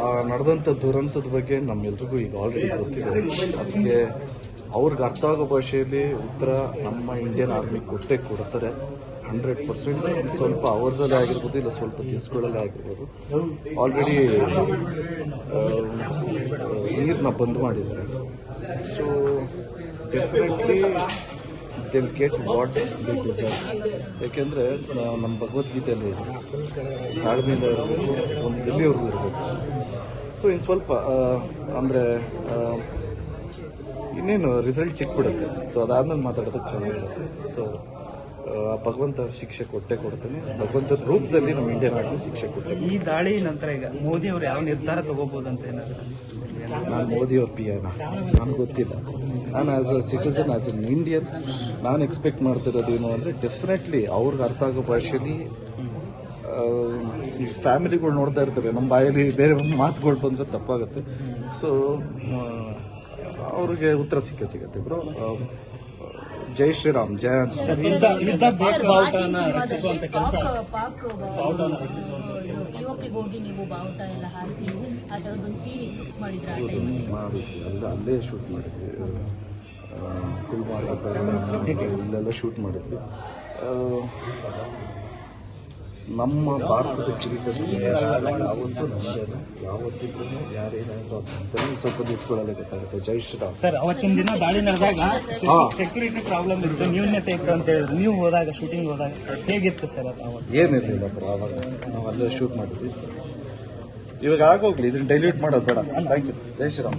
ಆ ನಡೆದಂಥ ದುರಂತದ ಬಗ್ಗೆ ನಮ್ಮೆಲ್ರಿಗೂ ಈಗ ಆಲ್ರೆಡಿ ಗೊತ್ತಿದೆ. ಅದಕ್ಕೆ ಅವ್ರಿಗೆ ಅರ್ಥ ಆಗೋ ಭಾಷೆಯಲ್ಲಿ ಉತ್ತರ ನಮ್ಮ ಇಂಡಿಯನ್ ಆರ್ಮಿ ಕೊಟ್ಟೆ ಕೊಡ್ತಾರೆ. ಹಂಡ್ರೆಡ್ ಪರ್ಸೆಂಟ್ ಸ್ವಲ್ಪ ಅವರ್ಸಲ್ಲೇ ಆಗಿರ್ಬೋದು, ಇಲ್ಲ ಸ್ವಲ್ಪ ದಿವಸಗಳಲ್ಲೇ ಆಗಿರ್ಬೋದು. ಆಲ್ರೆಡಿ ನೀರನ್ನ ಬಂದ್ ಮಾಡಿದ್ದಾರೆ. So definitely they'll get what they deserve ಯಾಕೆಂದರೆ ನಮ್ಮ ಭಗವದ್ಗೀತೆಯಲ್ಲಿ ತಾಳ್ಮೆಯಿಂದ ಇರಬೇಕು, ಒಂದು ಎಲ್ಲಿವರೆಗೂ ಇರಬೇಕು. ಸೊ ಇನ್ನು ಸ್ವಲ್ಪ ಅಂದರೆ ಇನ್ನೇನು ರಿಸಲ್ಟ್ ಸಿಕ್ಬಿಡುತ್ತೆ. ಸೊ ಅದಾದಮೇಲೆ ಮಾತಾಡೋದಕ್ಕೆ ಚೆನ್ನಾಗಿರುತ್ತೆ. ಸೊ ಭಗವಂತ ಶಿಕ್ಷೆ ಕೊಟ್ಟೆ ಕೊಡ್ತಾನೆ. ಭಗವಂತ ರೂಪದಲ್ಲಿ ನಮ್ಮ ಇಂಡಿಯನ್ ನಾಡಿನ ಶಿಕ್ಷೆ ಕೊಡ್ತೀನಿ. ಈ ದಾಳಿ ನಂತರ ಈಗ ಮೋದಿ ಅವರು ಯಾವ ನಿರ್ಧಾರ ತಗೋಬಹುದು ಅಂತ ಏನಾದ್ರು ನಾನು ಮೋದಿ ಅವ್ರ ಪಿ ಎನ ನನಗೆ ಗೊತ್ತಿಲ್ಲ. ನಾನು as a citizen as an Indian ನಾನು ಎಕ್ಸ್ಪೆಕ್ಟ್ ಮಾಡ್ತಿರೋದೇನು ಅಂದರೆ ಡೆಫಿನೆಟ್ಲಿ ಅವ್ರಿಗೆ ಅರ್ಥ ಆಗೋ ಭಾಷೆಯಲ್ಲಿ ಈ ಫ್ಯಾಮಿಲಿಗಳು ನೋಡ್ತಾ ಇರ್ತಾರೆ. ನಮ್ಮ ಬಾಯಲ್ಲಿ ಬೇರೆ ಮಾತುಗಳು ಬಂದರೆ ತಪ್ಪಾಗುತ್ತೆ. ಸೊ ಅವ್ರಿಗೆ ಉತ್ತರ ಸಿಕ್ಕೇ ಸಿಗುತ್ತೆ ಬ್ರೋ ಜೈ ಶ್ರೀರಾಮ್ ಜಯ ಪಾಕ್ ಹೋಗಿ ನೀವು ಬಾವುಟ ಎಲ್ಲ ಹಾರಿಸಿ ಆ ಥರದ್ದೊಂದು ಸೀನ್ ಇತ್ತು ಮಾಡಿದ್ರ ಆ ಟೈಮಲ್ಲಿ ಮಾಡಿದ್ವಿ ಅಲ್ಲ ಅಲ್ಲೇ ಶೂಟ್ ಮಾಡಿದ್ವಿ ಥರ ಇಲ್ಲೆಲ್ಲ ಶೂಟ್ ಮಾಡಿದ್ವಿ ಆ, ನಮ್ಮ ಭಾರತದ ಕಿರೀಟ ಯಾವತ್ತೂ ನಮ್ಮದೇನೆ ಯಾವತ್ತಿದ್ರೂ ಯಾರೇನಾದ್ರು ಅಂತ ಸ್ವಲ್ಪ ದಿವಸಗಳಲ್ಲೇ ಗೊತ್ತಾಗುತ್ತೆ. ಜೈ ಶ್ರೀರಾಮ್. ಸರ್ ಅವತ್ತಿನ ದಿನ ದಾಳಿ ನಡೆದಾಗ ಸೆಕ್ಯೂರಿಟಿ ಪ್ರಾಬ್ಲಮ್ ಇತ್ತು ನ್ಯೂನ್ಯತೆ ಇತ್ತು ಅಂತ ಹೇಳಿದ್ರು. ನೀವು ಹೋದಾಗ ಶೂಟಿಂಗ್ ಹೋದಾಗ ಹೇಗಿತ್ತು ಸರ್ ಅದು ಏನಿರಲಿಲ್ಲ ಸರ್ ಅವಾಗ ನಾವು ಅಲ್ಲೇ ಶೂಟ್ ಮಾಡಿದ್ವಿ. ಇವಾಗ ಆಗೋಗ್ಲಿ ಇದನ್ನ ಡೈಲ್ಯೂಟ್ ಮಾಡೋದು ಬೇಡ. ಥ್ಯಾಂಕ್ ಯು ಜೈ ಶ್ರೀರಾಮ್.